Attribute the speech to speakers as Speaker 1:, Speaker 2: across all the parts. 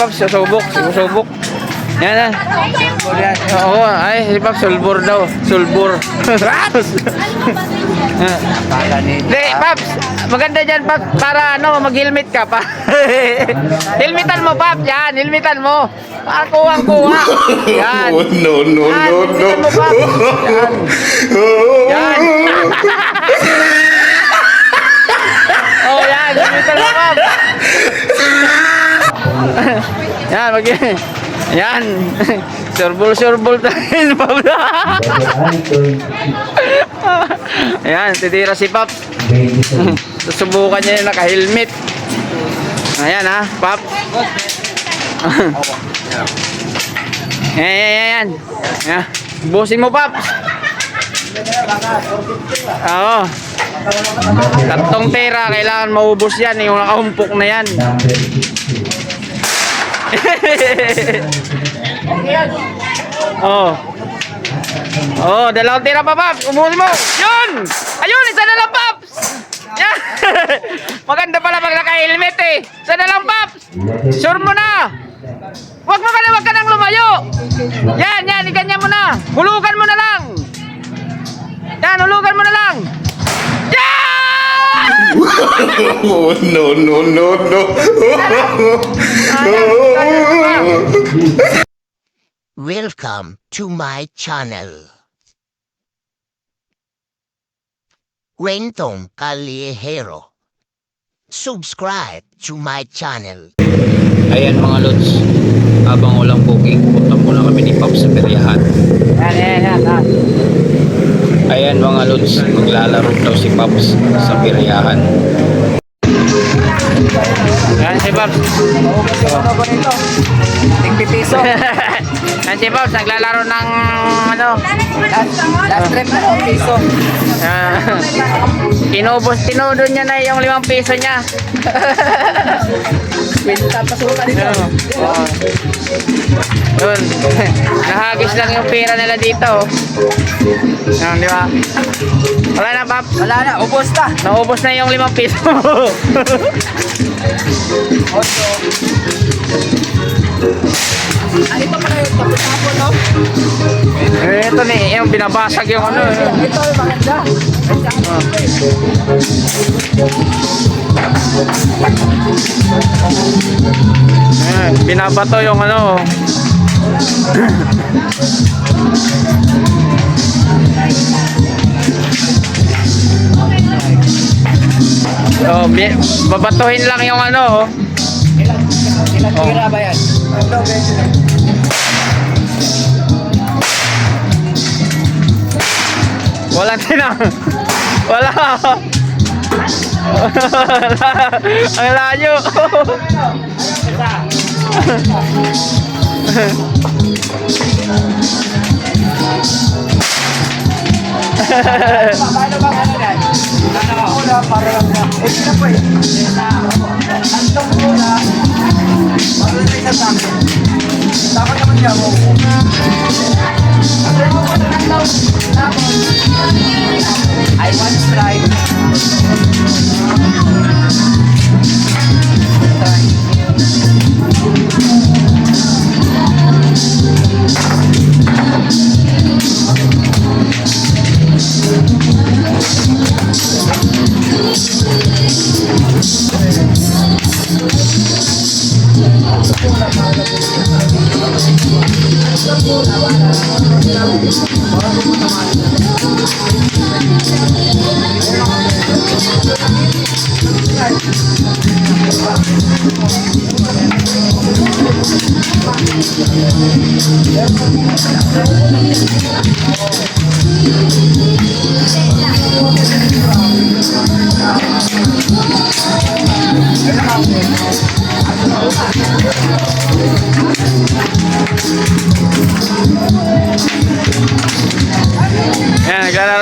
Speaker 1: Paps, susubok, susubok. Yan na. Oo, ay, si Paps, sulbur daw. Sulbur. Hindi, Paps, maganda dyan, Paps, para ano, mag-helmet ka pa. helmetan mo, Paps, yan, helmetan mo. Para kuwang-kuha. Yan.
Speaker 2: Oh, no, no,
Speaker 1: Yan,
Speaker 2: no, no.
Speaker 1: helmetan mo, Paps. Yan. Yan. Yan, mag Yan. Surbol, surbol tayo. Ayan, titira si Paps. Susubukan niya yung naka-helmet. Ayan ha, Pap. Ayan, ayan, ayan. Ayan. Busin mo, Pap. Oo. Tatlong tera, kailangan maubos yan. Yung nakahumpok na yan. Oo. Oh, dalawang tira pa, Paps. Ubusin mo. Yun! Ayun, isa na lang, Paps! Yan! Maganda pala pag naka-helmet eh. Isa na lang, Paps! Sure mo na! Huwag mo ka na, huwag ka nang lumayo! Yan, yan, iganyan mo na! Hulugan mo na lang! Yan, hulugan mo na lang!
Speaker 2: Oh, no, no, no, no.
Speaker 3: Welcome to my channel. Rentong Calihero. Subscribe to my channel.
Speaker 4: Ayan mga lods, habang walang booking, punta muna kami ni Pop sa peryahan.
Speaker 1: Yan, yan, yan. Yan.
Speaker 4: Ayan mga lods, maglalaro daw si Pops sa peryahan.
Speaker 1: Yan si Paps.
Speaker 5: Tigpipiso.
Speaker 1: Si Paps, naglalaro ng ano.
Speaker 5: Last trip na ng piso.
Speaker 1: Ah, inubos, tinudo niya na yung limang piso niya.
Speaker 5: Pinta pasukan dito.
Speaker 1: Yun. Nahagis lang yung pera nila dito. Yan, di ba? Wala na, Pap.
Speaker 5: Wala na, ubos na.
Speaker 1: Naubos na yung limang piso.
Speaker 5: Ocho. Ano pa pala yung tapos-tapos, no?
Speaker 1: eh, ito ni, yung binabasag yung ano. eh.
Speaker 5: Ito, maganda.
Speaker 1: Ayan, binabato yung ano. Oh, babatuhin lang yung ano. oh.
Speaker 5: Ilan, ilan tira ba yan? Ito, beses.
Speaker 1: Wala tinang. Wala. Wala. Ang layo.
Speaker 5: Paano ba ano yan? Ano, una, para lang na. Eh, sila po eh. Antong una, lang isa sa akin. Dapat naman niya mo. Ang mo ko na lang. Tapos, I want to. Try.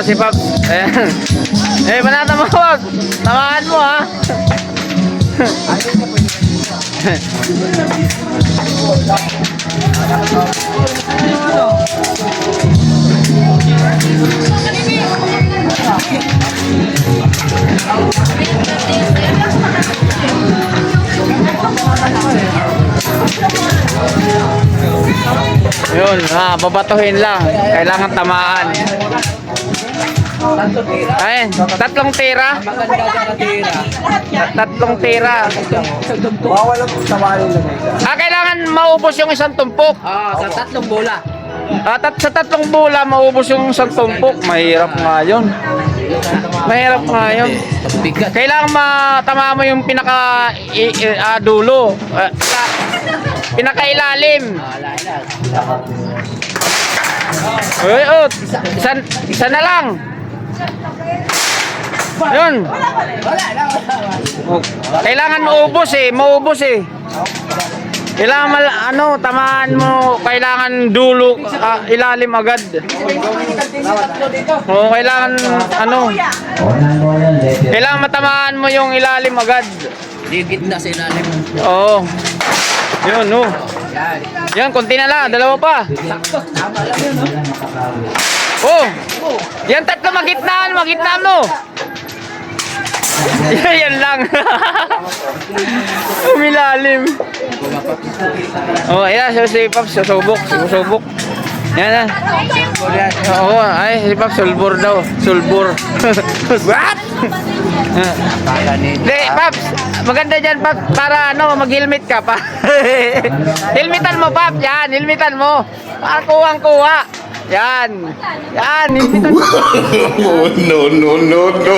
Speaker 1: Si Pops. Yun, ha, babatuhin lang. Kailangan tamaan.
Speaker 5: Tanto tira.
Speaker 1: Ayun, tatlong tira.
Speaker 5: Maganda ka na tira.
Speaker 1: Ta- Tatlong tira.
Speaker 5: Bawal ang tawarin lang isa.
Speaker 1: Ah, kailangan maubos yung isang tumpok.
Speaker 5: Ah, sa tatlong bola.
Speaker 1: At at sa tatlong bola, maubos yung isang tumpok. Mahirap nga yun. Mahirap nga yun.
Speaker 5: Bigat.
Speaker 1: Kailangan matama mo yung pinaka i, i- ah, dulo. Ah, la- pinakailalim. Uy, oh, isa, isa na lang. Yun. Oh, Kailangan maubos eh, maubos eh. Kailangan mal, ano, tamaan mo, kailangan dulo, ah, ilalim agad. Oo, kailangan, ano, kailangan matamaan mo yung ilalim agad.
Speaker 5: Digit na sa ilalim.
Speaker 1: Oo. Yun, no.
Speaker 5: Yan.
Speaker 1: Yan, konti na lang, dalawa pa.
Speaker 5: Sakto. Tama lang yun, no?
Speaker 1: Oh! Yan tatlo magitnaan, magitnaan mo. Yan lang. Umilalim. Oh, ayan, si Pops, susubok, susubok. Yan na. Oo, ay, si Pops, sulbur daw. Sulbur. What? Hindi, Paps, maganda dyan, Paps, para ano, mag-helmet ka pa. helmetan mo, Paps, yan, helmetan mo. Para kuwang-kuha. Yan. Yan.
Speaker 2: Oh, no, no, no, no.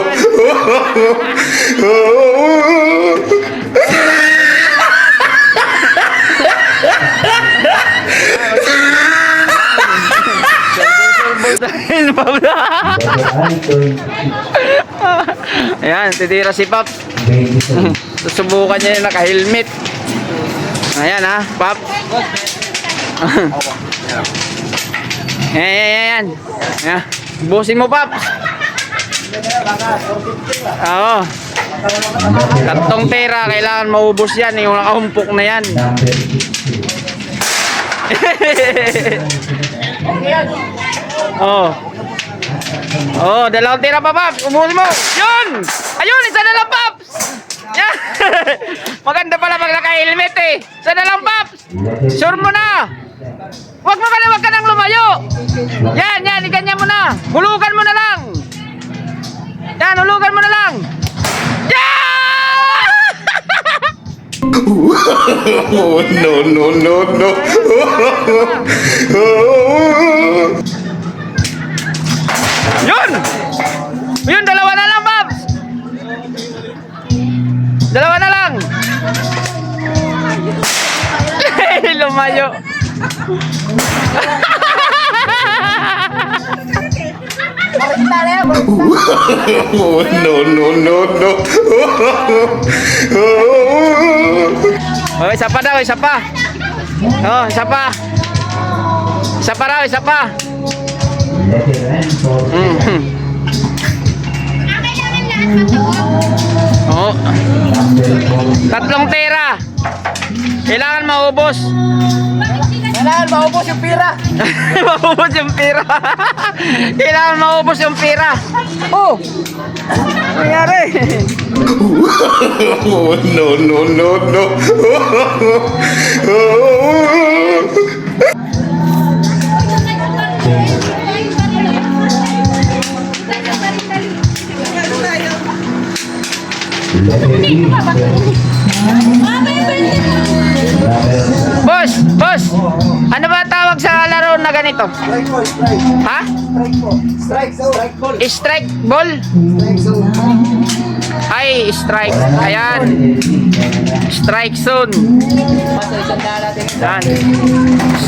Speaker 1: Dahil, Paps. Ayan, titira si Paps. Susubukan niya yung naka-helmet. Ayan ha, Paps. Ayan, ayan, ayan. Ayan. Busin mo, Paps. Oo. Tatlong pera, kailangan maubos yan. Yung nakahumpok na yan. oh. Oh, dalawang tira pa, Paps. Ubusin mo. Yun! Ayun, isa na lang, Paps! Yan! Maganda pala pag naka-helmet eh. Isa na lang, Paps! Sure mo na! Huwag mo ka na, huwag ka nang lumayo! Yan, yan, iganyan mo na! Hulugan mo na lang! Yan, hulugan mo na lang! Yan!
Speaker 2: Oh, no, no, no, no.
Speaker 1: Yun! Yun, dalawa na lang, Paps! Dalawa na lang! Lumayo.
Speaker 2: Oh, no, no, no, no.
Speaker 1: Oh, isa pa daw. Oh, isa pa. Isa pa raw, isa pa. Mhm. Oh. Tatlong pera. Kailangan maubos.
Speaker 5: Kailangan maubos yung pira.
Speaker 1: maubos yung pera. Kailangan maubos yung pera. Oh. Ano Nangyari.
Speaker 2: Oh, no, no, no, no.
Speaker 1: Boss, ganito?
Speaker 5: Strike ball, strike.
Speaker 1: Ha?
Speaker 5: Strike ball. Strike zone. Strike ball.
Speaker 1: Strike ball?
Speaker 5: Strike zone.
Speaker 1: Ay, strike. Ayan. Strike zone.
Speaker 5: Basta isang daan natin.
Speaker 1: Yan.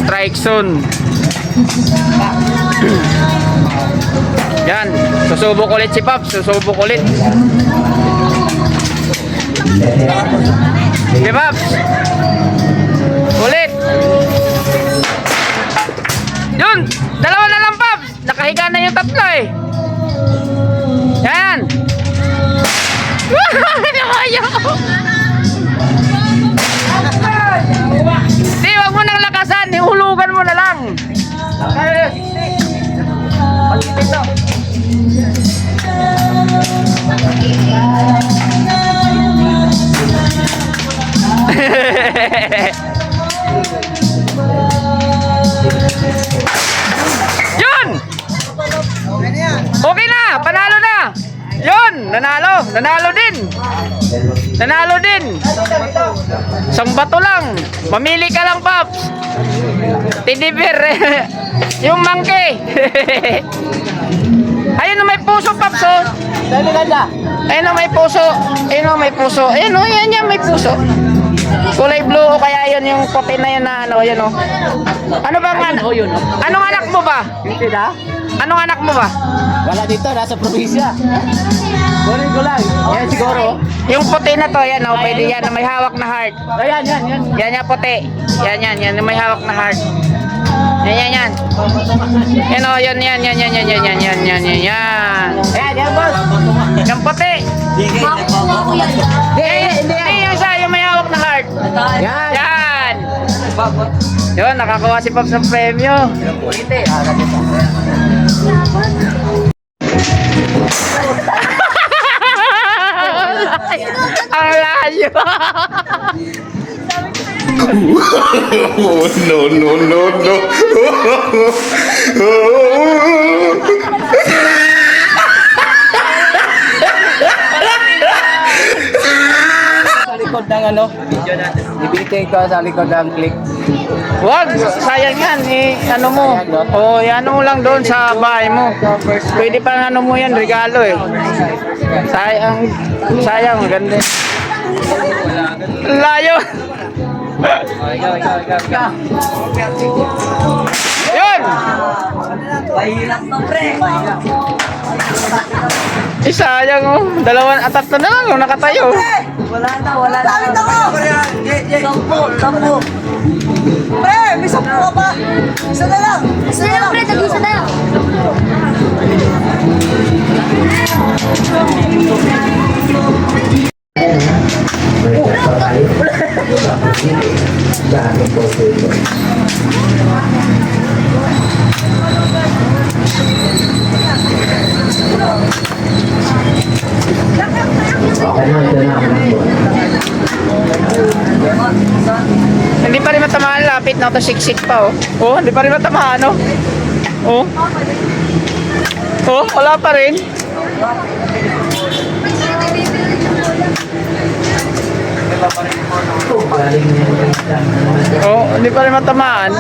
Speaker 1: Strike zone. Yan. Susubok ulit si Pops. Susubok ulit. Sige, Pops. Yun. Dalawa na lang, Pops. Nakahiga na yung tatlo eh. Yan. Lumayo. Di, nanalo, din. Nanalo din. Isang bato lang. Mamili ka lang, Paps. Teddy bear. yung monkey. Ayun, oh, may puso, Paps, oh. Ayun, oh, may puso. Ayun, oh, may puso. Ayun, oh, yan, yan, may puso. Kulay blue o kaya yun yung puti na yun na ano, yun, oh. Ano bang?
Speaker 5: Oh, oh.
Speaker 1: Anong anak mo ba?
Speaker 5: Hindi na.
Speaker 1: Anong anak mo ba?
Speaker 5: Wala dito, nasa probinsya. Kunin ko lang. Yan siguro.
Speaker 1: Yung puti na to, yan, oh, pwede yan, na may hawak na heart.
Speaker 5: Ayan, yan, yan.
Speaker 1: Yan yan puti. Yan yan yan may hawak na heart. Yan yan yan. Yan oh, yan yan yan yan yan yan yan yan yan yan yan.
Speaker 5: Ayan, yan, boss.
Speaker 1: Yung puti. Hindi, hindi yung isa, yung may hawak na heart.
Speaker 5: Yan.
Speaker 1: Yan. Yun, nakakuha si Pops ng premyo. Ang layo.
Speaker 2: No, no, no, no.
Speaker 5: Sa likod ng ano. Ibitin ko sa likod ng click.
Speaker 1: Wag, sayang yan. Eh, ano mo? O, oh, ano mo lang doon sa bahay mo. Pwede pa ano mo yan, regalo eh. Sayang, sayang, ganda. Layo. Yun! Eh, sayang oh. Dalawa at tatlo na lang oh, nakatayo.
Speaker 6: Dami na ko! Sampo, sampo. Pre, may sampo ka pa. Isa na lang. Isa na lang. Pre, tag-isa na lang.
Speaker 1: Hindi pa rin matamaan, lapit na ito, siksik pa oh. Oh, hindi pa rin matamaan oh. Oh. Oh, wala pa rin. Oh, hindi pa rin matamaan.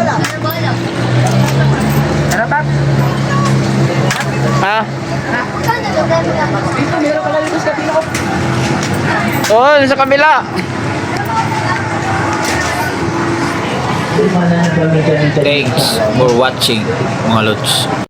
Speaker 1: Ano pa? Ha? Oh, sa kabila.
Speaker 4: Thanks for watching mga lods.